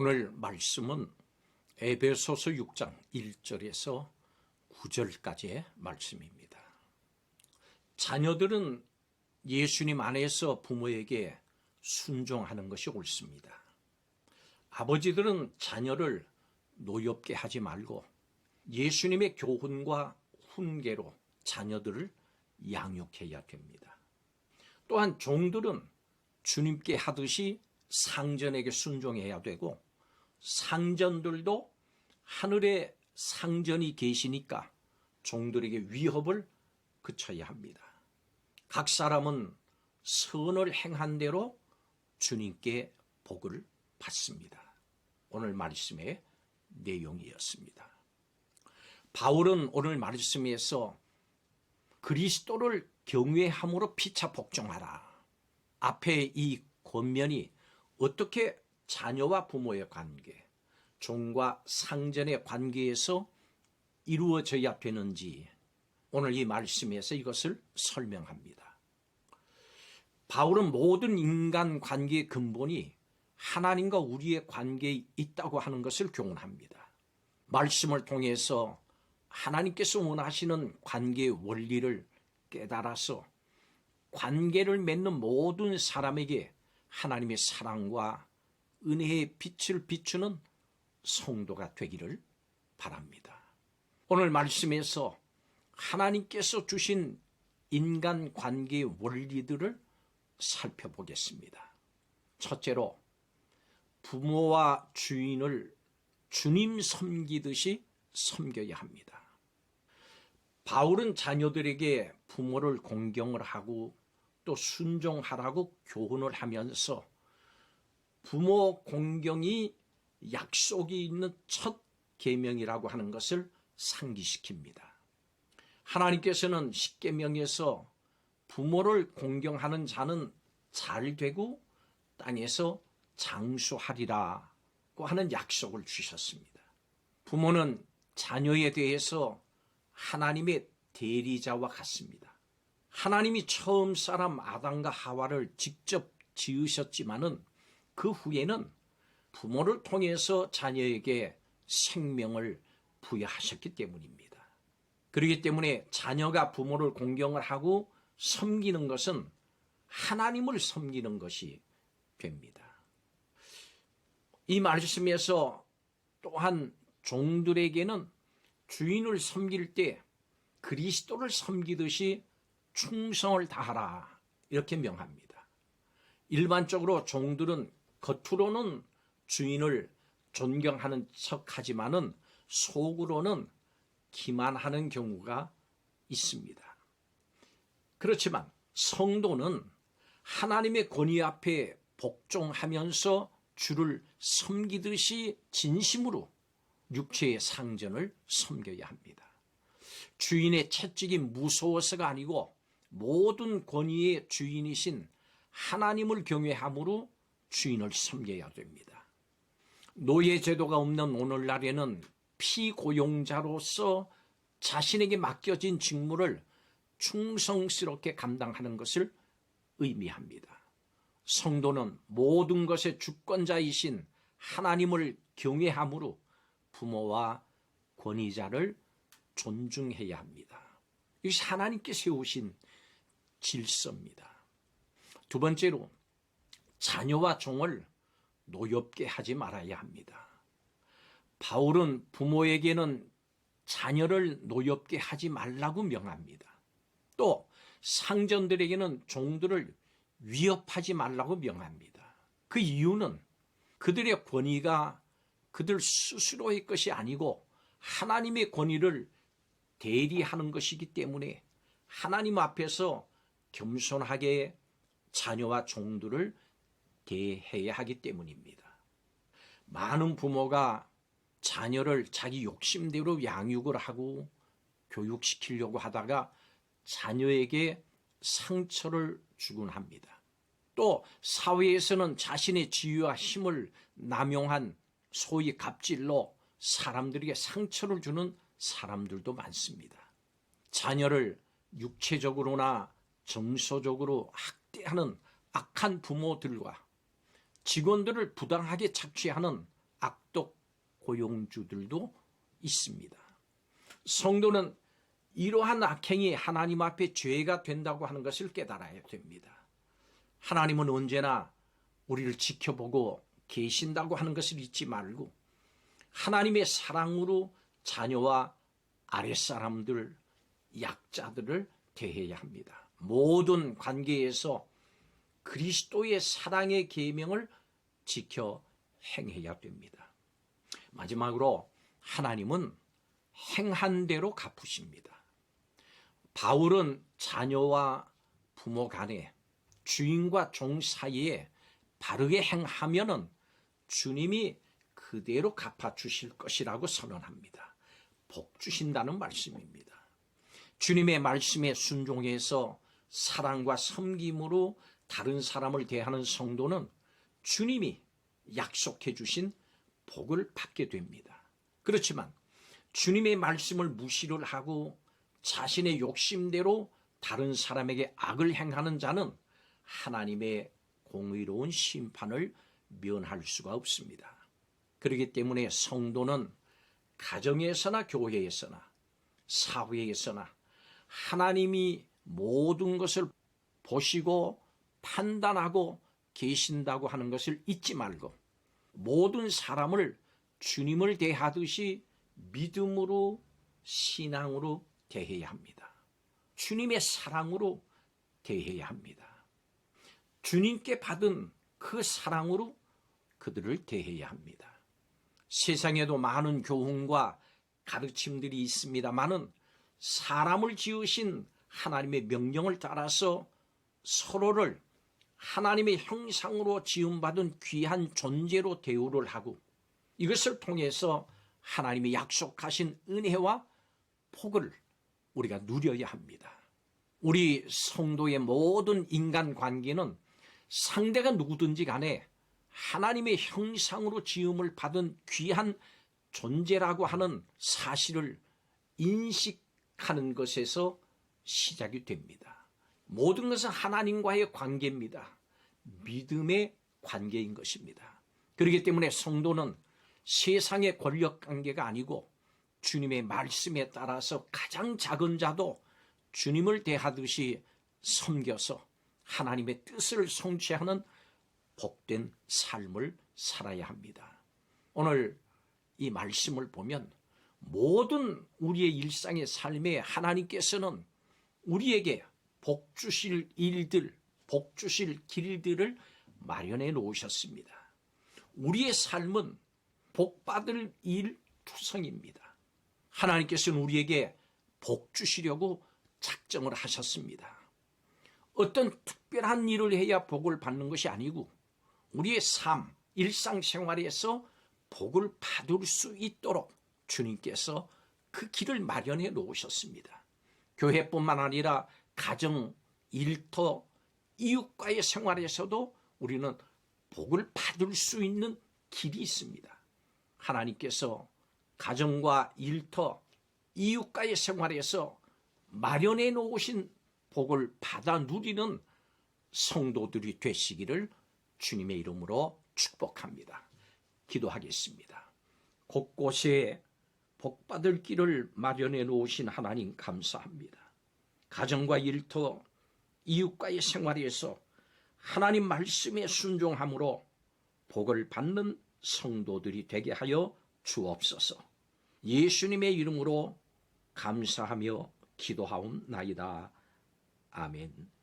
오늘 말씀은 에베소서 6장 1절에서 9절까지의 말씀입니다. 자녀들은 예수님 안에서 부모에게 순종하는 것이 옳습니다. 아버지들은 자녀를 노엽게 하지 말고 예수님의 교훈과 훈계로 자녀들을 양육해야 됩니다. 또한 종들은 주님께 하듯이 상전에게 순종해야 되고 상전들도 하늘에 상전이 계시니까 종들에게 위협을 그쳐야 합니다. 각 사람은 선을 행한 대로 주님께 복을 받습니다. 오늘 말씀의 내용이었습니다. 바울은 오늘 말씀에서 그리스도를 경외함으로 피차 복종하라. 앞에 이 권면이 어떻게 자녀와 부모의 관계, 종과 상전의 관계에서 이루어져야 되는지 오늘 이 말씀에서 이것을 설명합니다. 바울은 모든 인간 관계의 근본이 하나님과 우리의 관계에 있다고 하는 것을 교훈합니다. 말씀을 통해서 하나님께서 원하시는 관계의 원리를 깨달아서 관계를 맺는 모든 사람에게 하나님의 사랑과 은혜의 빛을 비추는 성도가 되기를 바랍니다. 오늘 말씀에서 하나님께서 주신 인간 관계의 원리들을 살펴보겠습니다. 첫째로 부모와 주인을 주님 섬기듯이 섬겨야 합니다. 바울은 자녀들에게 부모를 공경을 하고 또 순종하라고 교훈을 하면서 부모 공경이 약속이 있는 첫 계명이라고 하는 것을 상기시킵니다. 하나님께서는 십계명에서 부모를 공경하는 자는 잘 되고 땅에서 장수하리라고 하는 약속을 주셨습니다. 부모는 자녀에 대해서 하나님의 대리자와 같습니다. 하나님이 처음 사람 아담과 하와를 직접 지으셨지만은 그 후에는 부모를 통해서 자녀에게 생명을 부여하셨기 때문입니다. 그렇기 때문에 자녀가 부모를 공경을 하고 섬기는 것은 하나님을 섬기는 것이 됩니다. 이 말씀에서 또한 종들에게는 주인을 섬길 때 그리스도를 섬기듯이 충성을 다하라 이렇게 명합니다. 일반적으로 종들은 겉으로는 주인을 존경하는 척하지만은 속으로는 기만하는 경우가 있습니다. 그렇지만 성도는 하나님의 권위 앞에 복종하면서 주를 섬기듯이 진심으로 육체의 상전을 섬겨야 합니다. 주인의 채찍이 무서워서가 아니고 모든 권위의 주인이신 하나님을 경외함으로 주인을 섬겨야 됩니다. 노예 제도가 없는 오늘날에는 피고용자로서 자신에게 맡겨진 직무를 충성스럽게 감당하는 것을 의미합니다. 성도는 모든 것의 주권자이신 하나님을 경외함으로 부모와 권위자를 존중해야 합니다. 이것이 하나님께 세우신 질서입니다. 두 번째로 자녀와 종을 노엽게 하지 말아야 합니다. 바울은 부모에게는 자녀를 노엽게 하지 말라고 명합니다. 또 상전들에게는 종들을 위협하지 말라고 명합니다. 그 이유는 그들의 권위가 그들 스스로의 것이 아니고 하나님의 권위를 대리하는 것이기 때문에 하나님 앞에서 겸손하게 자녀와 종들을 대해야 하기 때문입니다. 많은 부모가 자녀를 자기 욕심대로 양육을 하고 교육시키려고 하다가 자녀에게 상처를 주곤 합니다. 또 사회에서는 자신의 지위와 힘을 남용한 소위 갑질로 사람들에게 상처를 주는 사람들도 많습니다. 자녀를 육체적으로나 정서적으로 학대하는 악한 부모들과 직원들을 부당하게 착취하는 악독 고용주들도 있습니다. 성도는 이러한 악행이 하나님 앞에 죄가 된다고 하는 것을 깨달아야 됩니다. 하나님은 언제나 우리를 지켜보고 계신다고 하는 것을 잊지 말고 하나님의 사랑으로 자녀와 아랫사람들, 약자들을 대해야 합니다. 모든 관계에서 그리스도의 사랑의 계명을 지켜 행해야 됩니다. 마지막으로 하나님은 행한 대로 갚으십니다. 바울은 자녀와 부모 간에 주인과 종 사이에 바르게 행하면은 주님이 그대로 갚아 주실 것이라고 선언합니다. 복 주신다는 말씀입니다. 주님의 말씀에 순종해서 사랑과 섬김으로 다른 사람을 대하는 성도는 주님이 약속해 주신 복을 받게 됩니다. 그렇지만 주님의 말씀을 무시를 하고 자신의 욕심대로 다른 사람에게 악을 행하는 자는 하나님의 공의로운 심판을 면할 수가 없습니다. 그렇기 때문에 성도는 가정에서나 교회에서나 사회에서나 하나님이 모든 것을 보시고 판단하고 계신다고 하는 것을 잊지 말고 모든 사람을 주님을 대하듯이 믿음으로 신앙으로 대해야 합니다. 주님의 사랑으로 대해야 합니다. 주님께 받은 그 사랑으로 그들을 대해야 합니다. 세상에도 많은 교훈과 가르침들이 있습니다만은 사람을 지으신 하나님의 명령을 따라서 서로를 하나님의 형상으로 지음받은 귀한 존재로 대우를 하고 이것을 통해서 하나님이 약속하신 은혜와 복을 우리가 누려야 합니다. 우리 성도의 모든 인간 관계는 상대가 누구든지 간에 하나님의 형상으로 지음을 받은 귀한 존재라고 하는 사실을 인식하는 것에서 시작이 됩니다. 모든 것은 하나님과의 관계입니다. 믿음의 관계인 것입니다. 그렇기 때문에 성도는 세상의 권력 관계가 아니고 주님의 말씀에 따라서 가장 작은 자도 주님을 대하듯이 섬겨서 하나님의 뜻을 성취하는 복된 삶을 살아야 합니다. 오늘 이 말씀을 보면 모든 우리의 일상의 삶에 하나님께서는 우리에게 복 주실 일들, 복 주실 길들을 마련해 놓으셨습니다. 우리의 삶은 복 받을 일 투성입니다. 하나님께서는 우리에게 복 주시려고 작정을 하셨습니다. 어떤 특별한 일을 해야 복을 받는 것이 아니고 우리의 삶, 일상생활에서 복을 받을 수 있도록 주님께서 그 길을 마련해 놓으셨습니다. 교회뿐만 아니라 가정, 일터, 이웃과의 생활에서도 우리는 복을 받을 수 있는 길이 있습니다. 하나님께서 가정과 일터, 이웃과의 생활에서 마련해 놓으신 복을 받아 누리는 성도들이 되시기를 주님의 이름으로 축복합니다. 기도하겠습니다. 곳곳에 복받을 길을 마련해 놓으신 하나님 감사합니다. 가정과 일터, 이웃과의 생활에서 하나님 말씀에 순종함으로 복을 받는 성도들이 되게 하여 주옵소서. 예수님의 이름으로 감사하며 기도하옵나이다. 아멘.